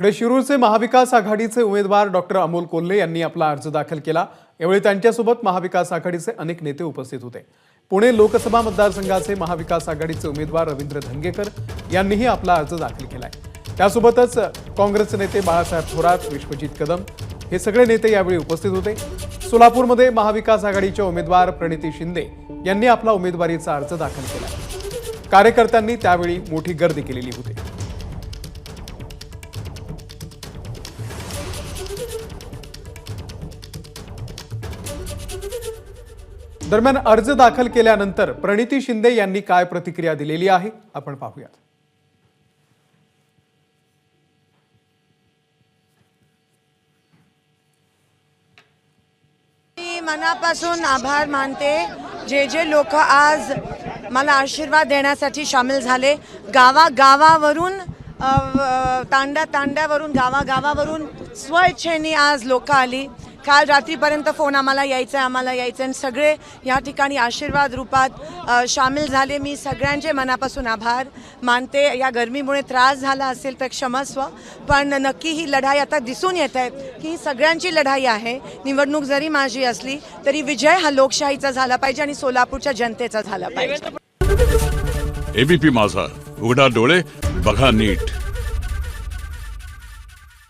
इकडे शिरूरचे महाविकास आघाडीचे उमेदवार डॉक्टर अमोल कोल्हे यांनी आपला अर्ज दाखल केला. यावेळी त्यांच्यासोबत महाविकास आघाडीचे अनेक नेते उपस्थित होते. पुणे लोकसभा मतदारसंघाचे महाविकास आघाडीचे उमेदवार रवींद्र धंगेकर यांनीही आपला अर्ज दाखल केलाय. त्यासोबतच काँग्रेसचे नेते बाळासाहेब थोरात विश्वजित कदम हे सगळे नेते यावेळी उपस्थित होते. सोलापूरमध्ये महाविकास आघाडीच्या उमेदवार प्रणिती शिंदे यांनी आपला उमेदवारीचा अर्ज दाखल केला कार्यकर्त्यांनी त्यावेळी मोठी गर्दी केलेली होती. दरम्यान अर्ज दाखल केल्यानंतर प्रणिती शिंदे यांनी काय प्रतिक्रिया दिलेली आहे? आपण पाहूयात. मी मनापासून आभार मानते. जे जे लोक आज मला आशीर्वाद देण्यासाठी सामील झाले गावागावावरून तांड्या तांड्यावरून गावागावावरून स्वइच्छेने आज लोक आली. काल रात्रीपर्यंत फोन आम्हाला यायचं आहे आम्हाला यायचं आहे आणि सगळे या ठिकाणी आशीर्वाद रूपात सामील झाले. मी सगळ्यांचे मनापासून आभार मानते. या गरमीमुळे त्रास झाला असेल तर क्षमस्व पण नक्की ही लढाई आता दिसून येत आहे की ही सगळ्यांची लढाई आहे. निवडणूक जरी माझी असली तरी विजय हा लोकशाहीचा झाला पाहिजे आणि सोलापूरच्या जनतेचा झाला पाहिजे. एबीपी माझा. उघडा डोळे बघा नीट.